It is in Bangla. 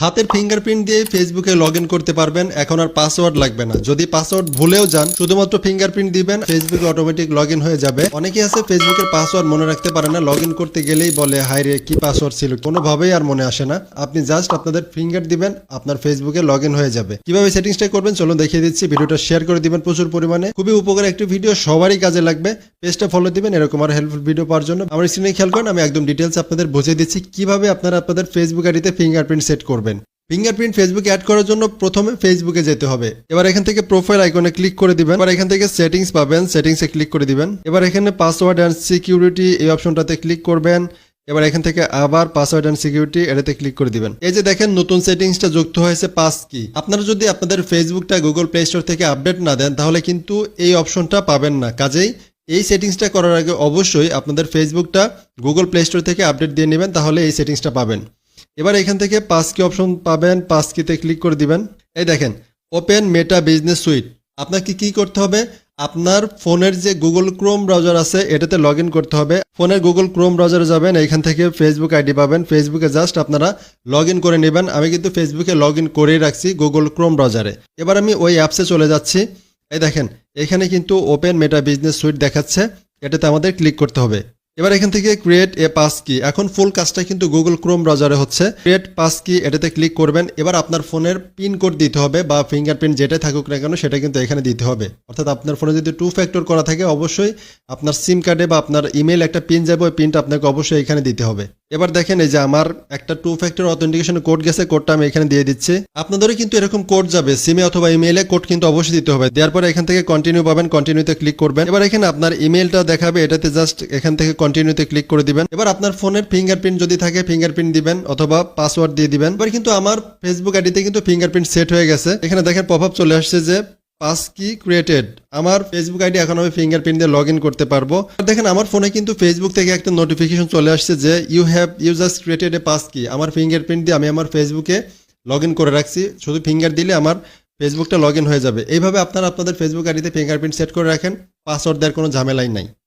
হাতের ফিঙ্গারপ্রিন্ট দিয়ে ফেসবুকে লগ করতে পারবেন, এখন আর পাসওয়ার্ড লাগবে না। যদি পাসওয়ার্ড ভুলেও যান, শুধুমাত্র ফিঙ্গারপ্রিন্ট দিবেন ফেসবুকে অটোমেটিক লগ হয়ে যাবে। অনেকেই আছে ফেসবুকের পাসওয়ার্ড মনে রাখতে পারে না লগ করতে গেলেই বলে হাই রে, কি পাসওয়ার্ড ছিল? কোনোভাবেই আর মনে আসে না। আপনি জাস্ট আপনাদের ফিঙ্গার দিবেন, আপনার ফেসবুকে লগ হয়ে যাবে। কীভাবে সেটিংসটা করবেন, চলুন দেখিয়ে দিচ্ছি। ভিডিওটা শেয়ার করে দিবেন প্রচুর পরিমাণে। খুবই উপকার একটি ভিডিও সবারই কাজে লাগবে। পেজটা ফলো দিবেন, এরকম আর হেল্পফুল ভিডিও পাওয়ার জন্য। আমার স্ক্রিনে খেয়াল করেন, আমি একদম ডিটেলস আপনাদের বুঝিয়ে দিচ্ছি, কীভাবে আপনারা আপনাদের ফেসবুক আইডিতে ফিঙ্গারপ্রিন্ট সেট করবেন। ফিঙ্গারপ্রিন্ট ফেসবুকে অ্যাড করার জন্য প্রথমে ফেসবুকে যেতে হবে। এবার এখান থেকে প্রোফাইল আইকনে ক্লিক করে দিবেন। এবার এখান থেকে সেটিংস পাবেন সেটিংসে ক্লিক করে দিবেন। এবার এখানে পাসওয়ার্ড অ্যান্ড সিকিউরিটি এই অপশনটাতে ক্লিক করবেন। এবার এখান থেকে আবার পাসওয়ার্ড অ্যান্ড সিকিউরিটি এটাতে ক্লিক করে দিবেন। এই যে দেখেন, নতুন সেটিংসটা যুক্ত হয়েছে পাস কি। আপনারা যদি আপনাদের ফেসবুকটা গুগল প্লে স্টোর থেকে আপডেট না দেন, তাহলে কিন্তু এই অপশনটা পাবেন না। কাজেই এই সেটিংসটা করার আগে অবশ্যই আপনাদের ফেসবুকটা গুগল প্লে স্টোর থেকে আপডেট দিয়ে নেবেন, তাহলে এই সেটিংসটা পাবেন। এবার এখান থেকে পাস কি অপশন পাবেন পাস কিতে ক্লিক করে দিবেন। এই দেখেন, ওপেন মেটা বিজনেস সুইট। আপনাকে কি করতে হবে? আপনার ফোনের যে গুগল ক্রোম ব্রাউজার আছে, এটাতে লগ করতে হবে। ফোনের গুগল ক্রোম ব্রাউজারে যাবেন, এখান থেকে ফেসবুক আইডি পাবেন। ফেসবুকে জাস্ট আপনারা লগ করে নেবেন। আমি কিন্তু ফেসবুকে লগ করেই রাখছি গুগল ক্রোম ব্রাউজারে। এবার আমি ওই অ্যাপসে চলে যাচ্ছি। এই দেখেন, এখানে কিন্তু ওপেন মেটা বিজনেস সুইট দেখাচ্ছে, এটাতে আমাদের ক্লিক করতে হবে। এবার এখান থেকে ক্রিয়েট এ পাস কি এখন ফুল কাজটা কিন্তু গুগল ক্রোম ব্রাউজারে হচ্ছে। ক্রিয়েট পাস কি এটাতে ক্লিক করবেন। এবার আপনার ফোনের পিন কোড দিতে হবে বা ফিঙ্গারপ্রিন্ট যেটাই থাকুক না কেন, সেটা কিন্তু এখানে দিতে হবে। অর্থাৎ আপনার ফোনে যদি টু ফ্যাক্টর করা থাকে, অবশ্যই আপনার সিম কার্ডে বা আপনার ইমেল একটা পিন যাবে, ওই পিনটা আপনাকে অবশ্যই এখানে দিতে হবে। এবার দেখেন এই যে আমার একটা টু ফ্যাক্টর অথেন্টিকেশন কোড গেছে কোডটা আমি এখানে দিয়ে দিচ্ছি। আপনাদেরও কিন্তু এরকম কোড যাবে সিমে অথবা ইমেইলে কোড কিন্তু অবশ্যই দিতে হবে। দেওয়ার পরে এখান থেকে কন্টিনিউ পাবেন কন্টিনিউতে ক্লিক করবেন। এবার এখানে আপনার ইমেলটা দেখাবে, এটাতে জাস্ট এখান থেকে কন্টিনিউতে ক্লিক করে দিবেন। এবার আপনার ফোনের ফিঙ্গারপ্রিন্ট যদি থাকে ফিঙ্গারপ্রিন্ট দিবেন অথবা পাসওয়ার্ড দিয়ে দিবেন। এবার কিন্তু আমার ফেসবুক আইডিতে কিন্তু ফিঙ্গারপ্রিন্ট সেট হয়ে গেছে। এখানে দেখেন পপ আপ চলে আসছে যে পাস কি ক্রিয়েটেড আমার ফেসবুক আইডি এখন আমি ফিঙ্গারপ্রিন্ট দিয়ে লগ ইন করতে পারব। দেখেন, আমার ফোনে কিন্তু ফেসবুক থেকে একটা নোটিফিকেশন চলে আসছে যে you have you just created a pass কি আমার ফিঙ্গারপ্রিন্ট দিয়ে আমি আমার ফেসবুকে লগ ইন করে রাখছি। শুধু ফিঙ্গার দিলে আমার ফেসবুকটা লগ ইন হয়ে যাবে। এইভাবে আপনারা আপনাদের ফেসবুক আইডিতে ফিঙ্গারপ্রিন্ট সেট করে রাখেন। পাসওয়ার্ড দেওয়ার কোনো ঝামেলাই নাই।